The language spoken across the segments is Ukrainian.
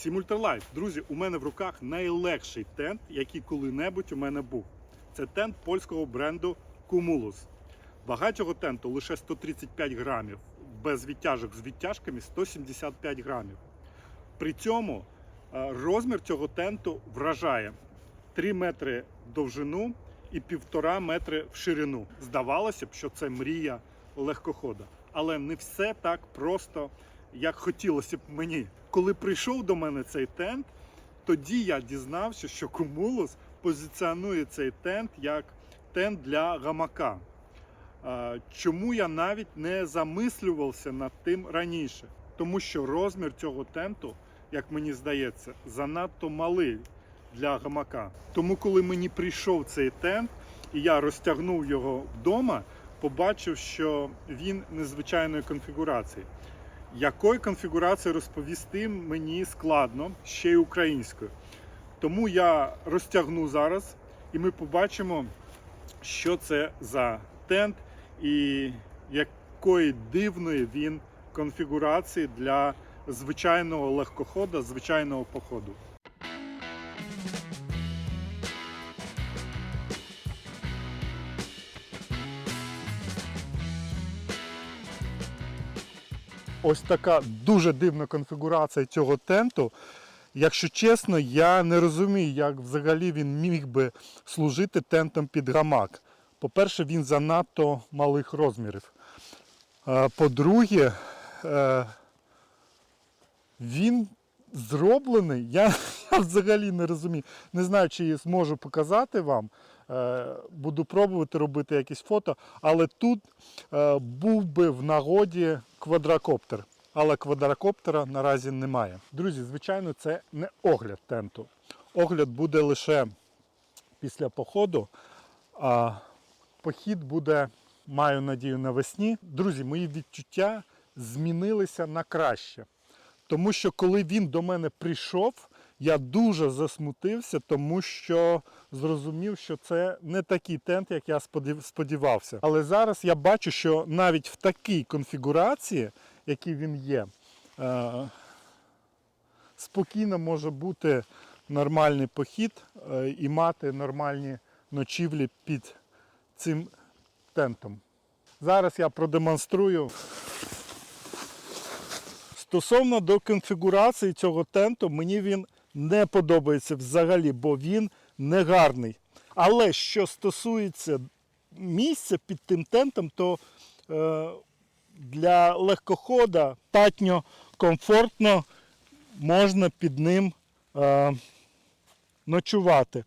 Всім ультралайф. Друзі, у мене в руках найлегший тент, який коли-небудь у мене був. Це тент польського бренду Cumulus. Вага цього тенту лише 135 грамів, без відтяжок з відтяжками 175 грамів. При цьому е, розмір цього тенту вражає 3 метри довжину і 1,5 метри в ширину. Здавалося б, що це мрія легкохода. Але не все так просто, як хотілося б мені. Коли прийшов до мене цей тент, тоді я дізнався, що Cumulus позиціонує цей тент як тент для гамака. Чому я навіть не замислювався над тим раніше? Тому що розмір цього тенту, як мені здається, занадто малий для гамака. Тому, коли мені прийшов цей тент і я розтягнув його вдома, побачив, що він незвичайної конфігурації. Якої конфігурації розповісти мені складно ще й українською. Тому я розтягну зараз, і ми побачимо, що це за тент і якої дивної він конфігурації для звичайного легкохода, звичайного походу. Ось така дуже дивна конфігурація цього тенту. Якщо чесно, я не розумію, як взагалі він міг би служити тентом під гамак. По-перше, він занадто малих розмірів. Е, По-друге, е, він зроблений. Я, я взагалі не розумію. Не знаю, чи зможу показати вам. Е, Буду пробувати робити якісь фото, але тут е, був би в нагоді квадрокоптер. Але квадрокоптера наразі немає. Друзі, звичайно, це не огляд тенту. Огляд буде лише після походу. А похід буде, маю надію, навесні. Друзі, мої відчуття змінилися на краще. Тому що коли він до мене прийшов, я дуже засмутився, тому що зрозумів, що це не такий тент, як я сподівався. Але зараз я бачу, що навіть в такій конфігурації, який він є, е, спокійно може бути нормальний похід е, і мати нормальні ночівлі під цим тентом. Зараз я продемонструю. Стосовно до конфігурації цього тенту, мені він не подобається взагалі, бо він не гарний. Але що стосується місця під тим тентом, то е, для легкохода достатньо комфортно можна під ним е, ночувати.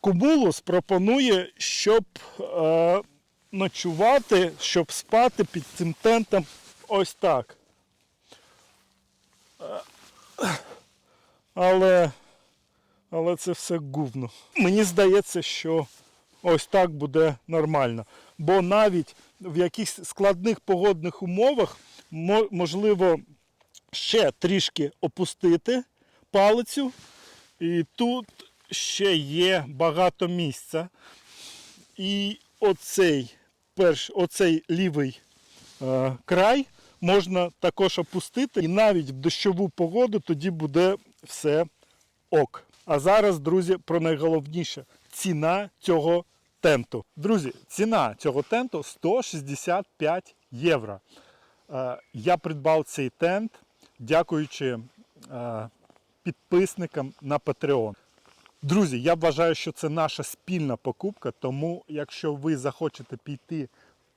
Кубулус пропонує, щоб е, ночувати, щоб спати під цим тентом ось так. Але, але це все гувно. Мені здається, що ось так буде нормально. Бо навіть в якихось складних погодних умовах можливо ще трішки опустити палицю. І тут ще є багато місця. І оцей, перш, оцей лівий е, край можна також опустити. І навіть в дощову погоду тоді буде все ок. А зараз, друзі, про найголовніше ціна цього тенту. Друзі, ціна цього тенту 165 євро. Е, Я придбав цей тент, дякуючи е, підписникам на Patreon. Друзі, я вважаю, що це наша спільна покупка, тому якщо ви захочете піти в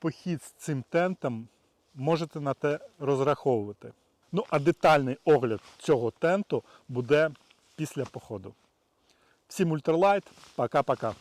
похід з цим тентом, можете на те розраховувати. Ну, а детальний огляд цього тенту буде після походу. Всім ультралайт, пока-пока.